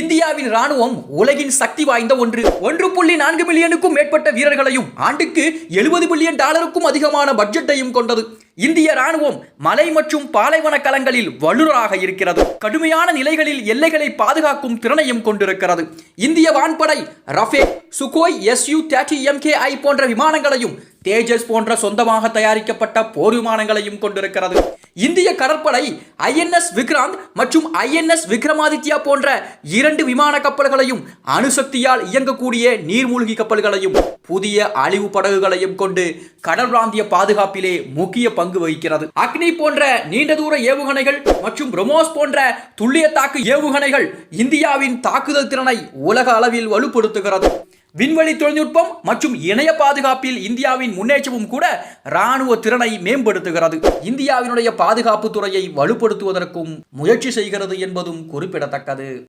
இந்தியாவின் ராணுவம் உலகின் சக்தி வாய்ந்த ஒன்று. ஒன்று புள்ளி நான்கு மில்லியனுக்கும் மேற்பட்ட வீரர்களையும் ஆண்டுக்கு எழுபது பில்லியன் டாலருக்கும் அதிகமான பட்ஜெட்டையும் கொண்டது. இந்திய ராணுவம் மலை மற்றும் பாலைவன களங்களில் வல்லுநராக இருக்கிறது. கடுமையான நிலைகளில் எல்லைகளை பாதுகாக்கும் திறனையும் கொண்டிருக்கிறது. இந்திய வான்படை Rafale Sukhoi SU thirty MKI போன்ற விமானங்களையும் தேஜஸ் போன்ற சொந்தமாக தயாரிக்கப்பட்ட போர் விமானங்களையும் கொண்டிருக்கிறது. இந்திய கடற்படை ஐஎன்எஸ் விக்ராந்த் மற்றும் ஐஎன்எஸ் விக்ரமாதித்யா போன்ற இரண்டு விமான கப்பல்களையும் அணுசக்தியால் இயங்கக்கூடிய நீர்மூழ்கி கப்பல்களையும் புதிய அழிவு படகுகளையும் கொண்டு கடல் பிராந்திய பாதுகாப்பிலே முக்கிய பங்கு வகிக்கிறது. அக்னி போன்ற நீண்ட தூர ஏவுகணைகள் மற்றும் பிரம்மோஸ் போன்ற துல்லிய தாக்கு ஏவுகணைகள் இந்தியாவின் தாக்குதல் திறனை உலக அளவில் வலுப்படுத்துகிறது. விண்வெளி தொழில்நுட்பம் மற்றும் இணைய பாதுகாப்பில் இந்தியாவின் முன்னேற்றமும் கூட ராணுவ திறனை மேம்படுத்துகிறது. இந்தியாவினுடைய பாதுகாப்பு துறையை வலுப்படுத்துவதற்கும் முயற்சி செய்கிறது என்பதும் குறிப்பிடத்தக்கது.